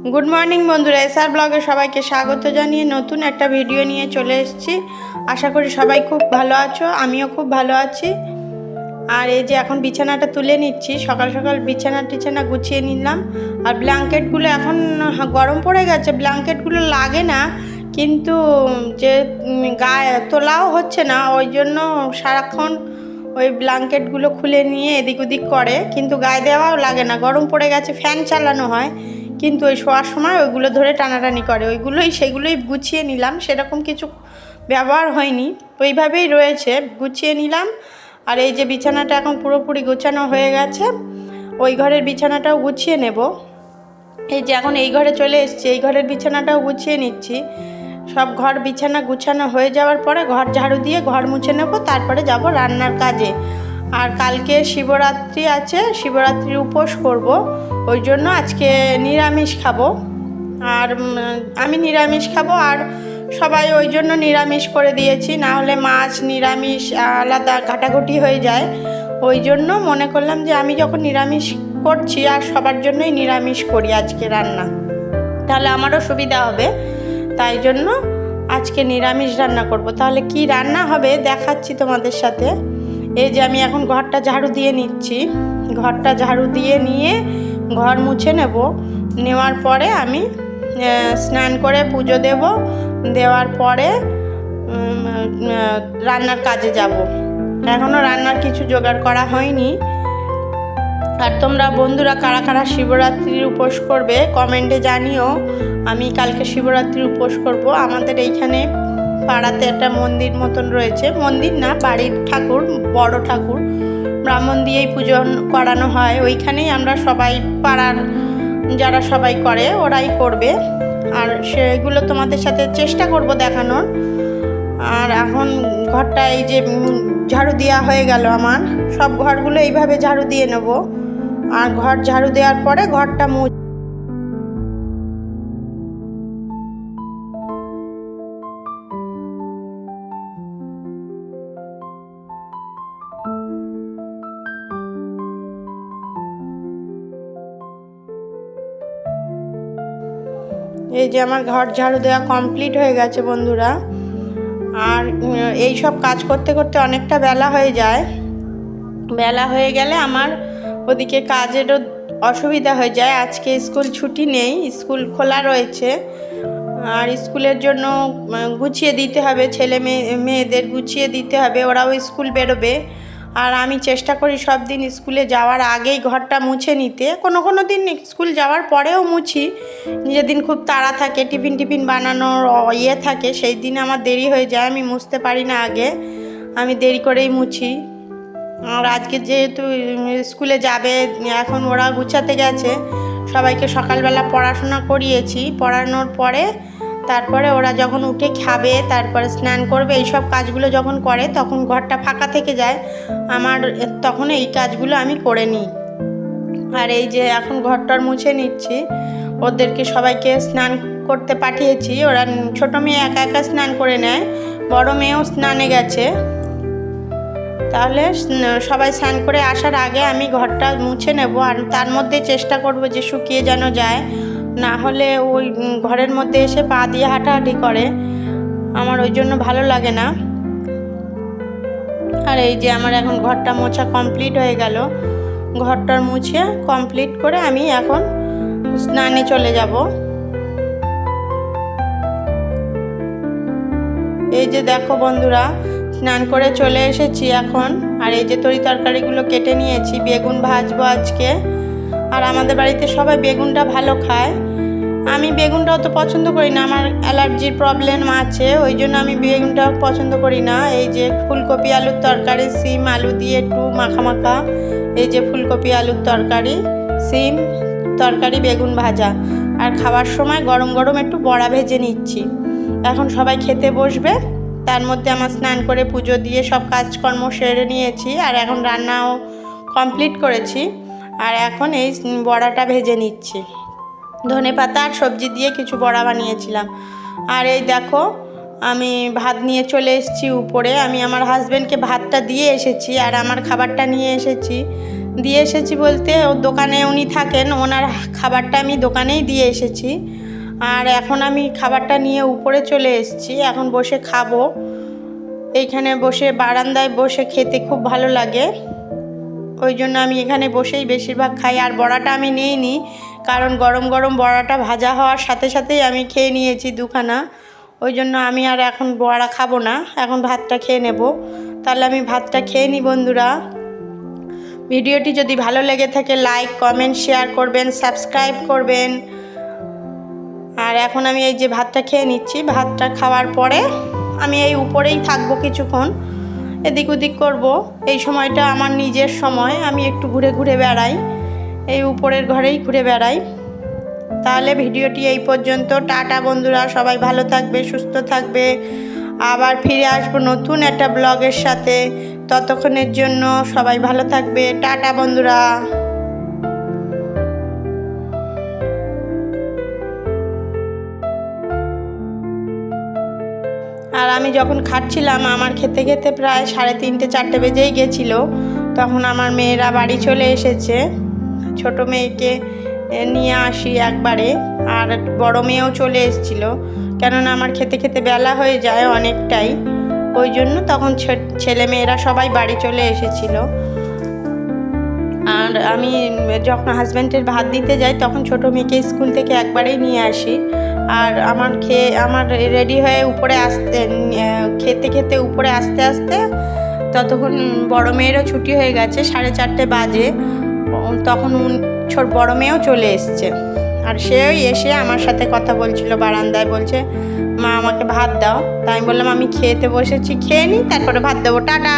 Good morning বন্ধুরা। SR ব্লগে সবাইকে স্বাগত জানিয়ে নতুন একটা ভিডিও নিয়ে চলে এসেছি। আশা করি সবাই খুব ভালো আছো, আমিও খুব ভালো আছি। আর এই যে এখন বিছানাটা তুলে নিচ্ছি, সকাল সকাল বিছানা টিছানা গুছিয়ে নিলাম। আর ব্ল্যাঙ্কেটগুলো এখন গরম পড়ে গেছে, ব্ল্যাঙ্কেটগুলো লাগে না, কিন্তু যে গায়ে তোলাও হচ্ছে না, ওই জন্য সারাক্ষণ ওই ব্ল্যাঙ্কেটগুলো খুলে নিয়ে এদিক ওদিক করে, কিন্তু গায়ে দেওয়াও লাগে না। গরম পড়ে গেছে, ফ্যান চালানো হয়। কিন্তু ওই শোয়ার সময় ওইগুলো ধরে টানাটানি করে। ওইগুলোই, সেগুলোই গুছিয়ে নিলাম। সেরকম কিছু ব্যবহার হয়নি। ওইভাবেই রয়েছে। গুছিয়ে নিলাম। আর এই যে বিছানাটা এখন পুরোপুরি গোছানো হয়ে গেছে, ওই ঘরের বিছানাটাও গুছিয়ে নেব। এই যে এখন এই ঘরে চলে এসেছি, এই ঘরের বিছানাটাও গুছিয়ে নিচ্ছি। সব ঘর বিছানা গুছানো হয়ে যাওয়ার পরে ঘর ঝাড়ু দিয়ে ঘর মুছে নেব। তারপরে যাব রান্নার কাজে। আর কালকে শিবরাত্রি আছে, শিবরাত্রির উপোস করব। ওই জন্য আজকে নিরামিষ খাব। আর আমি নিরামিষ খাব আর সবাই ওই জন্য নিরামিষ করে দিয়েছি। না হলে মাছ নিরামিষ, আলাদা ঘাটাঘুটি হয়ে যায়। ওই জন্য মনে করলাম যে আমি যখন নিরামিষ করছি আর সবার জন্যই নিরামিষ করি আজকে রান্না। তাহলে আমারও সুবিধা হবে। তাই জন্য আজকে নিরামিষ রান্না করব। তাহলে কি রান্না হবে দেখাচ্ছি তোমাদের সাথে। এই যে আমি এখন ঘরটা ঝাড়ু দিয়ে নিচ্ছি। ঘরটা ঝাড়ু দিয়ে নিয়ে ঘর মুছে নেব। নেওয়ার পরে আমি স্নান করে পুজো দেব। দেওয়ার পরে রান্নার কাজে যাব। এখনও রান্নার কিছু জোগাড় করা হয়নি। আর তোমরা বন্ধুরা কারা কারা শিবরাত্রির উপোস করবে কমেন্টে জানিও। আমি কালকে শিবরাত্রির উপোস করব। আমাদের এইখানে পাড়াতে একটা মন্দির মতন রয়েছে। মন্দির না, বাড়ির ঠাকুর, বড় ঠাকুর। ব্রাহ্মণ দিয়েই পুজো করানো হয়। ওইখানেই আমরা সবাই, পাড়ার যারা সবাই করে, ওরাই করবে। আর সেগুলো তোমাদের সাথে চেষ্টা করব দেখানোর। আর এখন ঘরটা এই যে ঝাড়ু দেওয়া হয়ে গেল আমার। সব ঘরগুলো এইভাবে ঝাড়ু দিয়ে নেব। আর ঘর ঝাড়ু দেওয়ার পরে ঘরটা মুছ এই যে আমার ঘর ঝাড়ু দেওয়া কমপ্লিট হয়ে গেছে বন্ধুরা। আর এই সব কাজ করতে করতে অনেকটা বেলা হয়ে যায়। বেলা হয়ে গেলে আমার ওদিকে কাজেরও অসুবিধা হয়ে যায়। আজকে স্কুল ছুটি নেই, স্কুল খোলা রয়েছে। আর স্কুলের জন্য গুছিয়ে দিতে হবে, ছেলে মেয়ে, মেয়েদের গুছিয়ে দিতে হবে, ওরাও স্কুল বেরোবে। আর আমি চেষ্টা করি সব দিন স্কুলে যাওয়ার আগেই ঘরটা মুছে নিতে। কোনো কোনো দিন স্কুল যাওয়ার পরেও মুছি। যেদিন খুব তাড়া থাকে, টিফিন টিফিন বানানোর ইয়ে থাকে। সেই দিন আমার দেরি হয়ে যায়, আমি মুছতে পারি না আগে। আমি দেরি করেই মুছি। আর আজকে যেহেতু স্কুলে যাবে, এখন ওরা গুছাতে গেছে। সবাইকে সকালবেলা পড়াশোনা করিয়েছি। পড়ানোর পরে তারপরে ওরা যখন উঠে খাবে, তারপরে স্নান করবে, এইসব কাজগুলো যখন করে, তখন ঘরটা ফাঁকা থেকে যায়। আমার তখন এই কাজগুলো আমি করে নিই। আর এই যে এখন ঘরটার মুছে নিচ্ছি, ওদেরকে সবাইকে স্নান করতে পাঠিয়েছি। ওরা ছোটো মেয়ে একা একা স্নান করে নেয়, বড় মেয়েও স্নানে গেছে। তাহলে সবাই স্নান করে আসার আগে আমি ঘরটা মুছে নেব, আর তার মধ্যে চেষ্টা করব যে শুকিয়ে যেন যায়। না হলে ওই ঘরের মধ্যে এসে পা দিয়ে হাঁটাহাঁটি করে। আমার ওই জন্য ভালো লাগে না। আর এই যে আমার এখন ঘরটা মোছা কমপ্লিট হয়ে গেল ঘরটার মুছে কমপ্লিট করে আমি এখন স্নানে চলে যাব। এই যে দেখো বন্ধুরা, স্নান করে চলে এসেছি এখন। আর এই যে তরি তরকারিগুলো কেটে নিয়েছি, বেগুন ভাজবো আজকে। আর আমাদের বাড়িতে সবাই বেগুনটা ভালো খায়। আমি বেগুনটা অত পছন্দ করি না, আমার অ্যালার্জির প্রবলেম আছে, ওই জন্য আমি বেগুনটা পছন্দ করি না। এই যে ফুলকপি আলুর তরকারি, সিম, আলু দিয়ে একটু মাখা মাখা। এই যে ফুলকপি আলুর তরকারি, সিম, তরকারি, বেগুন ভাজা। আর খাওয়ার সময় গরম গরম একটু বড়া ভেজে নিচ্ছি। এখন সবাই খেতে বসবে, তার মধ্যে আমার স্নান করে পুজো দিয়ে সব কাজকর্ম সেরে নিয়েছি, আর এখন রান্নাও কমপ্লিট করেছি। আর এখন এই বড়াটা ভেজে নিচ্ছি। ধনে পাতা আর সবজি দিয়ে কিছু বড়া বানিয়েছিলাম। আর এই দেখো, আমি ভাত নিয়ে চলে এসেছি উপরে। আমি আমার হাজব্যান্ডকে ভাতটা দিয়ে এসেছি আর আমার খাবারটা নিয়ে এসেছি। দিয়ে এসেছি বলতে ওর দোকানে উনি থাকেন, ওনার খাবারটা আমি দোকানেই দিয়ে এসেছি। আর এখন আমি খাবারটা নিয়ে উপরে চলে এসেছি। এখন বসে খাব। এইখানে বসে বারান্দায় বসে খেতে খুব ভালো লাগে। ওই জন্য আমি এখানে বসেই বেশিরভাগ খাই, আর বড়াটা আমি নিইনি, কারণ গরম গরম বড়াটা ভাজা হওয়ার সাথে সাথেই আমি খেয়ে নিয়েছি দুখানা। ওই জন্য আমি আর এখন বড়া খাব না, এখন ভাতটা খেয়ে নেব। তাহলে আমি ভাতটা খেয়ে নিই বন্ধুরা। ভিডিওটি যদি ভালো লেগে থাকে, লাইক, কমেন্ট, শেয়ার করবেন, সাবস্ক্রাইব করবেন। আর এখন আমি এই যে ভাতটা খেয়ে নিচ্ছি, ভাতটা খাওয়ার পরে আমি এই উপরেই থাকব কিছুক্ষণ। এদিক ওদিক করব। এই সময়টা আমার নিজের সময়। আমি একটু ঘুরে ঘুরে বেড়াই। এই উপরের ঘরেই ঘুরে বেড়াই। তাহলে ভিডিওটি এই পর্যন্ত। টাটা বন্ধুরা, সবাই ভালো থাকবে, সুস্থ থাকবে। আবার ফিরে আসব নতুন একটা ব্লগের সাথে। ততক্ষণের জন্য সবাই ভালো থাকবে। টাটা বন্ধুরা। আর আমি যখন খাচ্ছিলাম আমার খেতে খেতে প্রায় সাড়ে তিনটে, চারটে বেজেই গেছিল। তখন আমার মেয়েরা বাড়ি চলে এসেছে। ছোট মেয়েকে নিয়ে আসি একবারে, আর বড় মেয়েও চলে এসেছিল। কেননা আমার খেতে খেতে বেলা হয়ে যায় অনেকটাই। ওই জন্য তখন ছেলে মেয়েরা সবাই বাড়ি চলে এসেছিল। আর আমি যখন হাজব্যান্ডের ভাত দিতে যাই, তখন ছোট মেয়েকে স্কুল থেকে একবারেই নিয়ে আসি। আর আমার খেয়ে, আমার রেডি হয়ে উপরে আসতে খেতে খেতে উপরে আসতে আসতে ততক্ষণ বড় মেয়েরও ছুটি হয়ে গেছে, সাড়ে চারটে বাজে। তখন ছোট, বড় মেয়েও চলে এসছে। আর সেও এসে আমার সাথে কথা বলছিল, বারান্দায় বলছে, মা, আমাকে ভাত দাও। তাই আমি বললাম, আমি খেতে বসেছি, খেয়ে নিই তারপরে ভাত দেবো, টাটা।